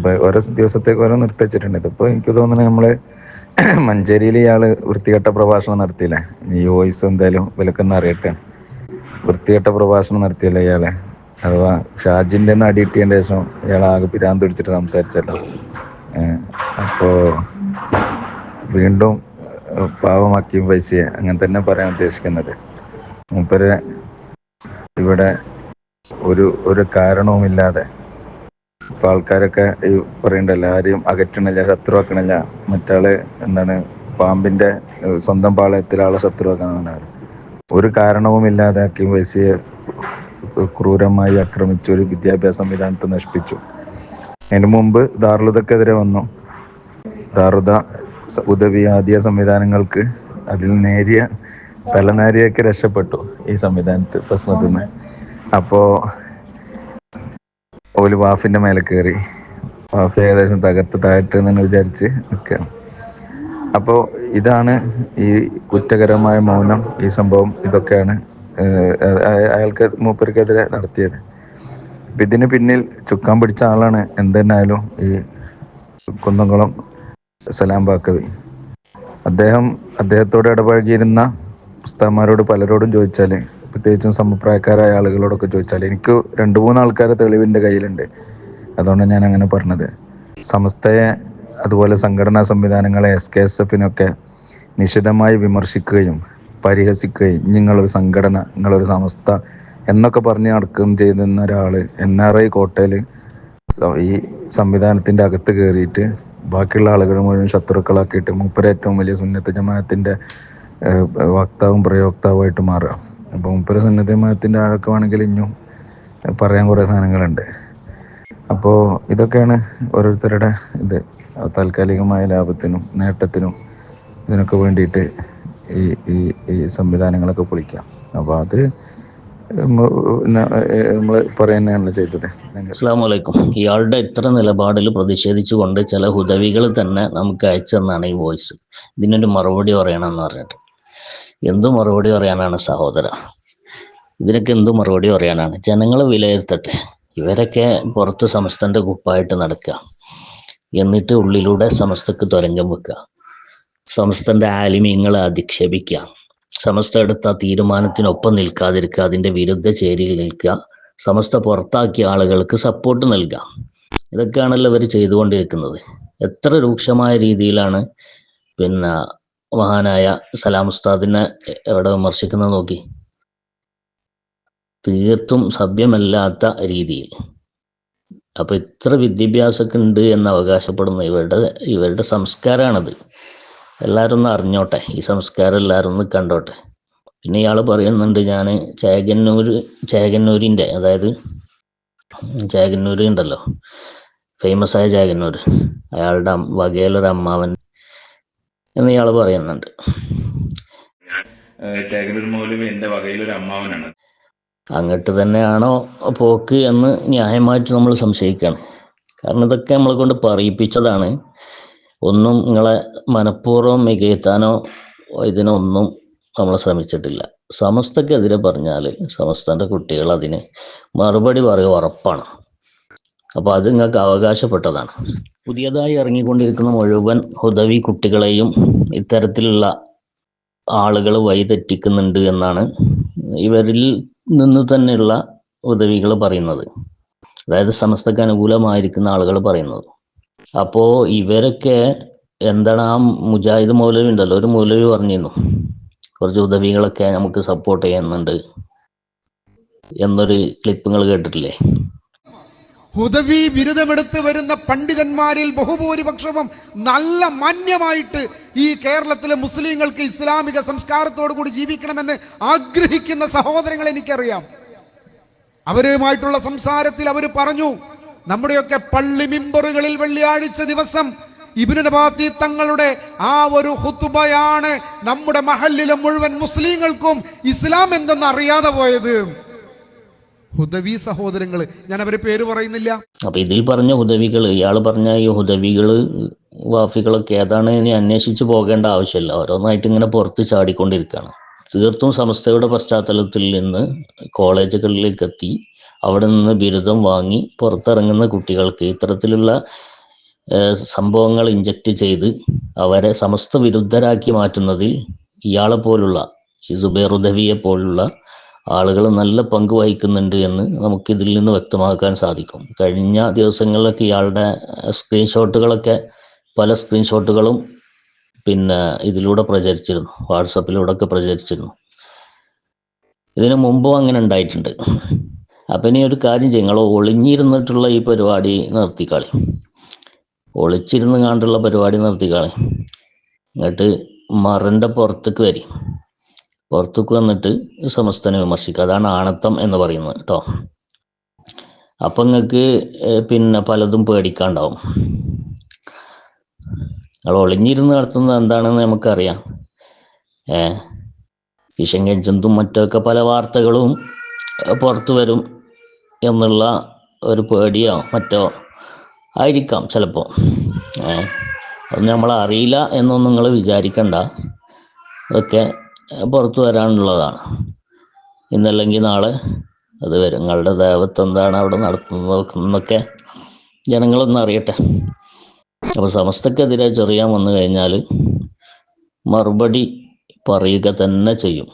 അപ്പൊ ഓരോ ദിവസത്തേക്ക് ഓരോ നിർത്തിച്ചിട്ടുണ്ട് ഇതിപ്പോ എനിക്ക് തോന്നുന്നു നമ്മൾ മഞ്ചേരിയിൽ ഇയാൾ വൃത്തികെട്ട പ്രഭാഷണം നടത്തിയില്ലേ? ഈ വോയിസ് എന്തായാലും വിലക്കൊന്നും അറിയട്ടെ. വൃത്തികെട്ട പ്രഭാഷണം നടത്തിയല്ലേ ഇയാളെ? അഥവാ ഷാജിന്റെ ഒന്ന് കിട്ടിയതിന്റെ ശേഷം ഇയാൾ ആകെ പിരാന്ത് പിടിച്ചിട്ട് സംസാരിച്ചല്ലോ. ഏഹ് അപ്പോ വീണ്ടും പാവമാക്കിയും പൈസയെ അങ്ങനെ തന്നെ പറയാൻ ഉദ്ദേശിക്കുന്നത്. മൂപ്പര് ഇവിടെ ഒരു ഒരു കാരണവുമില്ലാതെ ഇപ്പൊ ആൾക്കാരൊക്കെ ഈ പറയണ്ടല്ലോ ആരെയും അകറ്റണില്ല ശത്രുവാക്കണില്ല. മറ്റാൾ എന്താണ് പാമ്പിന്റെ സ്വന്തം പാളയത്തിൽ ആളെ ശത്രുവാക്കാന്നാണ് ഒരു കാരണവുമില്ലാതെ അക്കിം വൈസിയെ ക്രൂരമായി ആക്രമിച്ച ഒരു വിദ്യാഭ്യാസ സംവിധാനത്തെ നശിപ്പിച്ചു. അതിന് മുമ്പ് ദാറുദക്കെതിരെ വന്നു. ദാറുദ ഉദവി ആദ്യ സംവിധാനങ്ങൾക്ക് അതിൽ നേരിയ തലനേരിയൊക്കെ രക്ഷപ്പെട്ടു ഈ സംവിധാനത്തെ പ്രശ്നത്തിൽ നിന്ന് അപ്പോ ഓൽ വാഫിന്റെ മേലെ കയറി വാഫ് ഏകദേശം തകർത്ത് താഴ്ത്ത് എന്നാണ് വിചാരിച്ച് നിൽക്കുകയാണ് അപ്പോ ഇതാണ് ഈ കുറ്റകരമായ മൗനം ഈ സംഭവം ഇതൊക്കെയാണ് അയാൾക്ക് മൂപ്പർക്കെതിരെ നടത്തിയത്. അപ്പം ഇതിന് പിന്നിൽ ചുക്കാൻ പിടിച്ച ആളാണ് എന്തെന്നായാലും ഈ കുന്നംകുളം സലാം ബാക്കവി. അദ്ദേഹം അദ്ദേഹത്തോട് ഇടപഴകിയിരുന്ന പുസ്തകന്മാരോട് പലരോടും ചോദിച്ചാൽ പ്രത്യേകിച്ചും സമപ്രായക്കാരായ ആളുകളോടൊക്കെ ചോദിച്ചാൽ എനിക്ക് രണ്ട് മൂന്ന് ആൾക്കാരെ തെളിവിന്റെ കയ്യിലുണ്ട്. അതുകൊണ്ട് ഞാൻ അങ്ങനെ പറഞ്ഞത്. സമസ്തയെ അതുപോലെ സംഘടനാ സംവിധാനങ്ങളെ എസ് കെ എസ് എഫിനൊക്കെ നിശിതമായി വിമർശിക്കുകയും പരിഹസിക്കുകയും നിങ്ങളൊരു സംഘടന നിങ്ങളൊരു സമസ്ത എന്നൊക്കെ പറഞ്ഞ് നടക്കുകയും ചെയ്തിരുന്ന ഒരാൾ എൻ ആർ ഐ കോട്ടയിൽ ഈ സംവിധാനത്തിന്റെ അകത്ത് കയറിയിട്ട് ബാക്കിയുള്ള ആളുകൾ മുഴുവൻ ശത്രുക്കളാക്കിയിട്ട് മൂപ്പരേറ്റവും വലിയ സുന്നത്ത് ജമാനത്തിന്റെ വക്താവും പ്രയോക്താവുമായിട്ട് മാറുക. അപ്പൊ മൂപ്പര് സന്നദ്ധ മതത്തിന്റെ വേണമെങ്കിൽ ഇനിയും പറയാൻ കുറേ സാധനങ്ങളുണ്ട്. അപ്പോൾ ഇതൊക്കെയാണ് ഓരോരുത്തരുടെ ഇത്. താൽക്കാലികമായ ലാഭത്തിനും നേട്ടത്തിനും ഇതിനൊക്കെ വേണ്ടിയിട്ട് ഈ ഈ ഈ സംവിധാനങ്ങളൊക്കെ പൊളിക്കാം. അപ്പോൾ അത് നമ്മൾ പറയുന്നതാണല്ലോ ചെയ്തത്. അസ്സാം ഇയാളുടെ ഇത്ര നിലപാടിൽ പ്രതിഷേധിച്ചുകൊണ്ട് ചില ഹുദവികൾ തന്നെ നമുക്ക് അയച്ചെന്നാണ് ഈ വോയിസ്. ഇതിനൊരു മറുപടി പറയണമെന്ന് പറഞ്ഞിട്ട്. എന്തു മറുപടി പറയാനാണ് സഹോദര? ഇതിനൊക്കെ എന്തു മറുപടി പറയാനാണ്? ജനങ്ങൾ വിലയിരുത്തട്ടെ. ഇവരൊക്കെ പുറത്ത് സമസ്തന്റെ കുപ്പായിട്ട് നടക്കുക. എന്നിട്ട് ഉള്ളിലൂടെ സമസ്തക്ക് തുരങ്കം വെക്കുക. സമസ്തന്റെ ആലിമ്യങ്ങളെ അധിക്ഷേപിക്കുക. സമസ്ത എടുത്ത തീരുമാനത്തിനൊപ്പം നിൽക്കാതിരിക്കുക. അതിന്റെ വിരുദ്ധ ചേരിയിൽ നിൽക്കുക. സമസ്ത പുറത്താക്കിയ ആളുകൾക്ക് സപ്പോർട്ട് നൽകുക. ഇതൊക്കെയാണല്ലോ ഇവർ ചെയ്തുകൊണ്ടിരിക്കുന്നത്. എത്ര രൂക്ഷമായ രീതിയിലാണ് പിന്നെ മഹാനായ സലാം ഉസ്താദിനെ എവിടെ വിമർശിക്കുന്നത് നോക്കി. തീർത്തും സഭ്യമല്ലാത്ത രീതിയിൽ. അപ്പൊ ഇത്ര വിദ്യാഭ്യാസമൊക്കെ ഉണ്ട് എന്ന് അവകാശപ്പെടുന്ന ഇവരുടെ ഇവരുടെ സംസ്കാരമാണത് എല്ലാവരും ഒന്ന് അറിഞ്ഞോട്ടെ. ഈ സംസ്കാരം എല്ലാവരും ഒന്ന് കണ്ടോട്ടെ. പിന്നെ ഇയാൾ പറയുന്നുണ്ട് ഞാൻ ചേകന്നൂർ ചേകന്നൂരിന്റെ അതായത് ചേകന്നൂർ ഉണ്ടല്ലോ ഫേമസ് ആയ ചേകന്നൂർ അയാളുടെ വകയിലൊരു അമ്മാവൻ എന്ന് ഇയാൾ പറയുന്നുണ്ട്. എന്റെ വകയിലൊരു അമ്മാവനാണ്. അങ്ങോട്ട് തന്നെയാണോ പോക്ക് എന്ന് ന്യായമായിട്ട് നമ്മൾ സംശയിക്കണം. കാരണം ഇതൊക്കെ നമ്മളെ കൊണ്ട് പറയിപ്പിച്ചതാണ്. ഒന്നും നിങ്ങളെ മനഃപൂർവം മികയത്താനോ ഇതിനൊന്നും നമ്മൾ ശ്രമിച്ചിട്ടില്ല. സമസ്തക്കെതിരെ പറഞ്ഞാൽ സമസ്തന്റെ കുട്ടികൾ അതിന് മറുപടി പറയുക ഉറപ്പാണ്. അപ്പോൾ അത് നിങ്ങൾക്ക് അവകാശപ്പെട്ടതാണ്. പുതിയതായി ഇറങ്ങിക്കൊണ്ടിരിക്കുന്ന മുഴുവൻ ഹുദവി കുട്ടികളെയും ഇത്തരത്തിലുള്ള ആളുകൾ വഴിതെറ്റിക്കുന്നുണ്ട് എന്നാണ് ഇവരിൽ നിന്ന് തന്നെയുള്ള ഉദവികൾ പറയുന്നത്. അതായത് സമസ്തക്ക് അനുകൂലമായിരിക്കുന്ന ആളുകൾ പറയുന്നത്. അപ്പോൾ ഇവരൊക്കെ എന്താണ് ആ മുജാഹിദ് മൗലവി ഉണ്ടല്ലോ ഒരു മൗലവി പറഞ്ഞിരുന്നു കുറച്ച് ഉദവികളൊക്കെ നമുക്ക് സപ്പോർട്ട് ചെയ്യുന്നുണ്ട് എന്നൊരു ക്ലിപ്പ് നിങ്ങൾ കേട്ടിട്ടില്ലേ? ഹുദവി ബിരുദമെടുത്ത് വരുന്ന പണ്ഡിതന്മാരിൽ ബഹുഭൂരിപക്ഷവും നല്ല മാന്യമായിട്ട് ഈ കേരളത്തിലെ മുസ്ലിങ്ങൾക്ക് ഇസ്ലാമിക സംസ്കാരത്തോടു കൂടി ജീവിക്കണമെന്ന് ആഗ്രഹിക്കുന്ന സഹോദരങ്ങൾ എനിക്കറിയാം. അവരുമായിട്ടുള്ള സംസാരത്തിൽ അവർ പറഞ്ഞു നമ്മുടെയൊക്കെ പള്ളി മിമ്പറുകളിൽ വെള്ളിയാഴ്ച ദിവസം ഇബിനു നബാത്തി തങ്ങളുടെ ആ ഒരു ഹുത്തുബയാണ് നമ്മുടെ മഹല്ലിലെ മുഴുവൻ മുസ്ലിങ്ങൾക്കും ഇസ്ലാം എന്തെന്ന് അറിയാതെ പോയത്. ഹുദവി സഹോദരങ്ങൾ ഞാൻ അവരെ പേര് പറയുന്നില്ല. അപ്പൊ ഇതിൽ പറഞ്ഞ ഹുദവികൾ ഇയാൾ പറഞ്ഞ ഈ ഹുദവികൾ വാഫികളൊക്കെ ഏതാണ് ഇനി അന്വേഷിച്ചു പോകേണ്ട ആവശ്യമില്ല. ഓരോന്നായിട്ട് ഇങ്ങനെ പുറത്ത് ചാടിക്കൊണ്ടിരിക്കുകയാണ്. തീർത്തും സമസ്തയുടെ പശ്ചാത്തലത്തിൽ നിന്ന് കോളേജുകളിലേക്ക് എത്തി അവിടെ നിന്ന് ബിരുദം വാങ്ങി പുറത്തിറങ്ങുന്ന കുട്ടികൾക്ക് ഇത്തരത്തിലുള്ള സംഭവങ്ങൾ ഇഞ്ചക്ട് ചെയ്ത് അവരെ സമസ്ത വിരുദ്ധരാക്കി മാറ്റുന്നതിൽ ഇയാളെ പോലുള്ള ഈ സുബേറുദവിയെ പോലുള്ള ആളുകൾ നല്ല പങ്ക് വഹിക്കുന്നുണ്ട് എന്ന് നമുക്ക് ഇതിൽ നിന്ന് വ്യക്തമാക്കാൻ സാധിക്കും. കഴിഞ്ഞ ദിവസങ്ങളിലൊക്കെ ഇയാളുടെ സ്ക്രീൻഷോട്ടുകളൊക്കെ പല സ്ക്രീൻഷോട്ടുകളും പിന്നെ ഇതിലൂടെ പ്രചരിച്ചിരുന്നു. വാട്സപ്പിലൂടെ ഒക്കെ പ്രചരിച്ചിരുന്നു. ഇതിനു മുമ്പും അങ്ങനെ ഉണ്ടായിട്ടുണ്ട്. അപ്പം ഇനി ഒരു കാര്യം ചെയ്യും. നിങ്ങൾ ഒളിഞ്ഞിരുന്നിട്ടുള്ള ഈ പരിപാടി നിർത്തിക്കളി. ഒളിച്ചിരുന്ന് കണ്ടുള്ള പരിപാടി നിർത്തിക്കളി. എന്നിട്ട് മറിന്റെ പുറത്തേക്ക് വരി. പുറത്തേക്ക് വന്നിട്ട് സമസ്തനെ വിമർശിക്കുക. അതാണ് ആണത്തം എന്ന് പറയുന്നത് കേട്ടോ അപ്പം നിങ്ങൾക്ക് പിന്നെ പലതും പേടിക്കാണ്ടാവും. നിങ്ങൾ ഒളിഞ്ഞിരുന്ന് നടത്തുന്നത് എന്താണെന്ന് നമുക്കറിയാം. ഏ കിഷങ്കജന്തും മറ്റൊക്കെ പല വാർത്തകളും പുറത്തു വരും എന്നുള്ള ഒരു പേടിയോ മറ്റോ ആയിരിക്കാം ചിലപ്പോൾ ഏ അത് നമ്മൾ അറിയില്ല എന്നൊന്നും നിങ്ങൾ വിചാരിക്കണ്ട. അതൊക്കെ പുറത്തു വരാനുള്ളതാണ്. ഇന്നല്ലെങ്കിൽ നാളെ അത് വരും. നിങ്ങളുടെ ദേവത്വം എന്താണ് അവിടെ നടത്തുന്നത് എന്നൊക്കെ ജനങ്ങളൊന്ന് അപ്പോൾ സമസ്തക്കെതിരെ ചെറിയാൻ വന്നു കഴിഞ്ഞാൽ മറുപടി പറയുക തന്നെ ചെയ്യും.